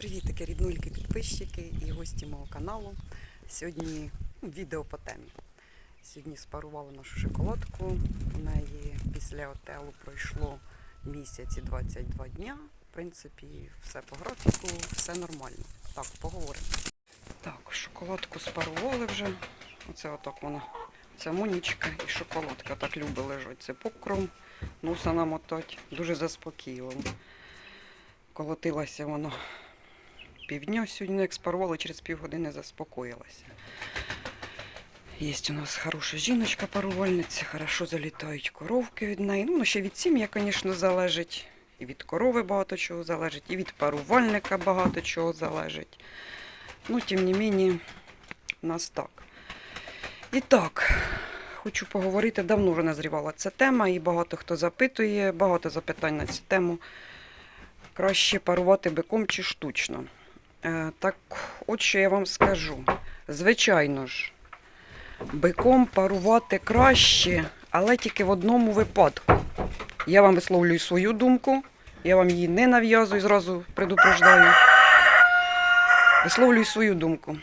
Привітики, ріднульки, підписчики і гості мого каналу. Сьогодні ну, відео по темі. Сьогодні спарували нашу шоколадку. У неї після отелу пройшло місяць 22 дня. В принципі, все по графіку, все нормально. Так, поговоримо. Так, шоколадку спарували вже. Оце отак вона. Це мунічка і шоколадка так любить лежать. Це покром, носа намотать. Дуже заспокійливо. Колотилася воно півдня сьогодні, як спарували, через півгодини заспокоїлася. Є у нас хороша жіночка парувальниця, хорошо залітають коровки від неї. Ну, ще від сім'я, звісно, залежить. І від корови багато чого залежить, і від парувальника багато чого залежить. Ну, тим не мені, нас так. І так, хочу поговорити, давно вже назрівала ця тема, і багато хто запитує, багато запитань на цю тему. Краще парувати биком чи штучно. Е, так, от що я вам скажу. Звичайно ж, биком парувати краще, але тільки в одному випадку. Я вам висловлюю свою думку, я вам її не нав'язую, зразу предупреждаю. Висловлюю свою думку.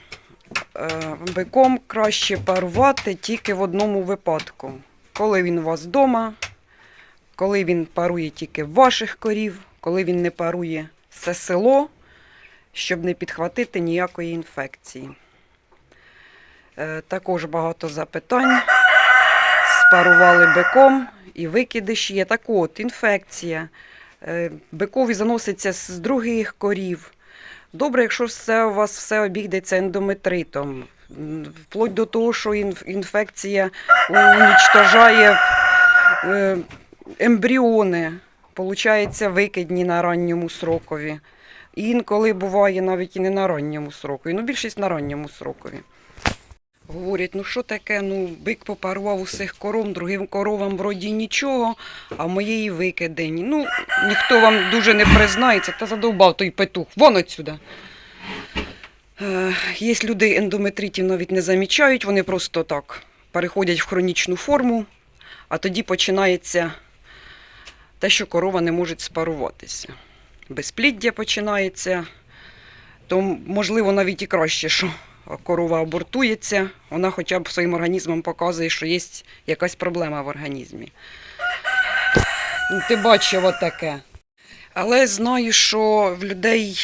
Е, Биком краще парувати тільки в одному випадку. Коли він у вас вдома, коли він парує тільки ваших корів, коли він не парує все село, щоб не підхватити ніякої інфекції. Е, Також багато запитань. Спарували биком і викидиш є. Так от, інфекція. Е, Бикові заноситься з других корів. Добре, якщо все у вас все обійдеться ендометритом. Вплоть до того, що інфекція унічтожає е, ембріони, получається, викидні на ранньому срокові. Інколи буває навіть і не на ранньому срокові, ну більшість на ранньому срокові. Говорять, ну що таке, ну бик попарував усіх коров, другим коровам вроді нічого, а моєї викидені. Ну, ніхто вам дуже не признається, та задовбав той петух. Вон отсюда. Е, Є люди ендометритів навіть не замічають, вони просто так переходять в хронічну форму, а тоді починається те, що корова не може спаруватися. Безпліддя починається, то можливо навіть і краще, що корова абортується, вона хоча б своїм організмом показує, що є якась проблема в організмі. Ти бачив отаке. Але знаю, що в людей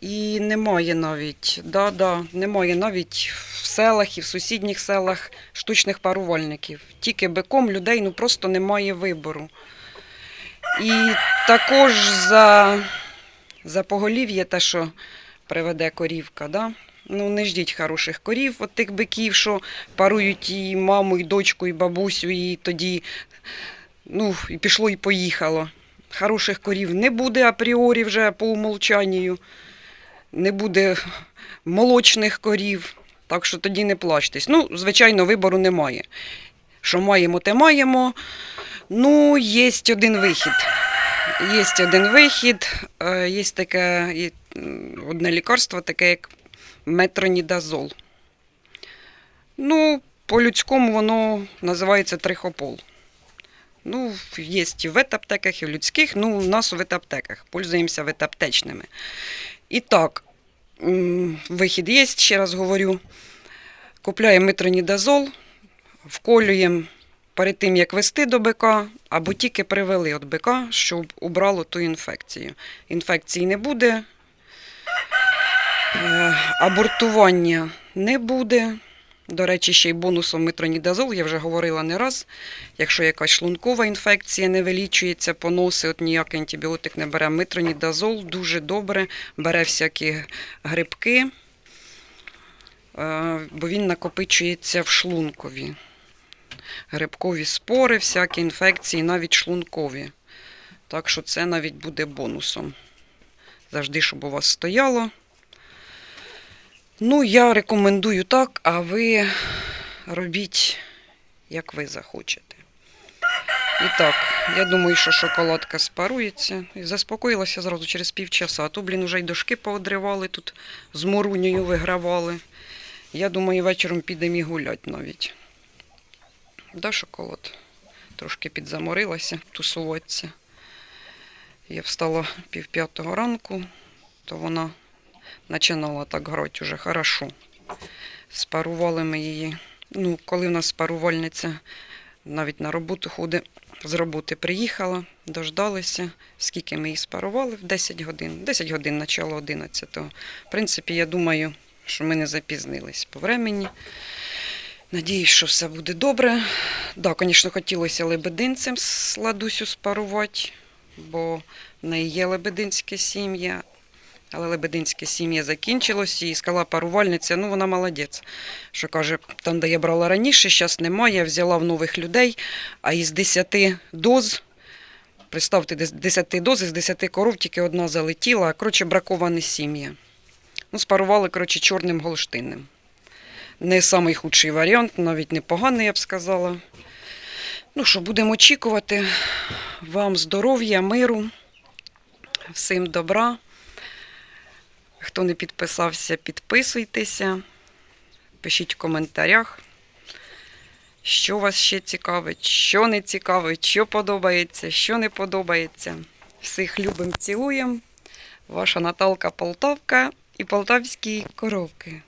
і немає навіть, да, да, немає навіть в селах і в сусідніх селах штучних парувальників. Тільки биком людей ну, просто немає вибору. І також за, за поголів'я те, що приведе корівка, да? ну не ждіть хороших корів, от тих биків, що парують і маму, і дочку, і бабусю, і тоді ну, і пішло, і поїхало. Хороших корів не буде апріорі вже по умолчанню, не буде молочних корів, так що тоді не плачтесь. Ну, звичайно, вибору немає. Що маємо, те маємо. Ну, є один вихід. Є один вихід, е, є таке одне лікарство, таке як метронідазол. Ну, по-людському воно називається трихопол. Ну, є і в ветаптеках, і в людських. Ну, у нас у ветаптеках. Пользуємося ветаптечними. І так, вихід є, ще раз говорю. Купляємо метронідазол, вколюємо перед тим, як вести до бика, або тільки привели від бика, щоб убрало ту інфекцію. Інфекції не буде, е, абортування не буде. До речі, ще й бонусом метронідазол, я вже говорила не раз. Якщо якась шлункова інфекція не вилічується, поноси, от ніякий антибіотик не бере. Метронідазол дуже добре бере всякі грибки, е, бо він накопичується в шлункові. Грибкові спори, всякі інфекції, навіть шлункові. Так що це навіть буде бонусом. Завжди, щоб у вас стояло. Ну, я рекомендую так, а ви робіть, як ви захочете. І так, я думаю, що шоколадка спарується. І заспокоїлася зразу через півчаса. А то, блін, уже й дошки поодривали тут, з морунею вигравали. Я думаю, вечором підемо і гулять навіть. Да, шоколад? Трошки підзаморилася, тусуватися. Я встала пів п'ятого ранку, то вона починала так грати уже хорошо. Спарували ми її. Ну, коли в нас спарувальниця навіть на роботу ходить, з роботи приїхала, дождалися. Скільки ми її спарували? В 10 годин. 10 годин, начало 11-го. В принципі, я думаю, що ми не запізнились по времені. Надіюсь, що все буде добре. Так, да, звісно, хотілося лебединцем ладусю спарувати, бо в неї є лебединська сім'я. Але лебединське сім'я закінчилось і сказала парувальниця, ну вона молодець. Що каже, там, де я брала раніше, зараз немає, я взяла в нових людей, а із 10 доз, представте, з 10 доз, із 10 коров тільки одна залетіла, коротше, бракована сім'я. Ну, спарували, коротше, чорним голштинним. Не самий худший варіант, навіть непоганий, я б сказала. Ну що, будемо очікувати. Вам здоров'я, миру, всім добра. Хто не підписався, підписуйтеся, пишіть в коментарях, що вас ще цікавить, що не цікавить, що подобається, що не подобається. Всіх любим, цілуємо. Ваша Наталка Полтавка і полтавські коровки.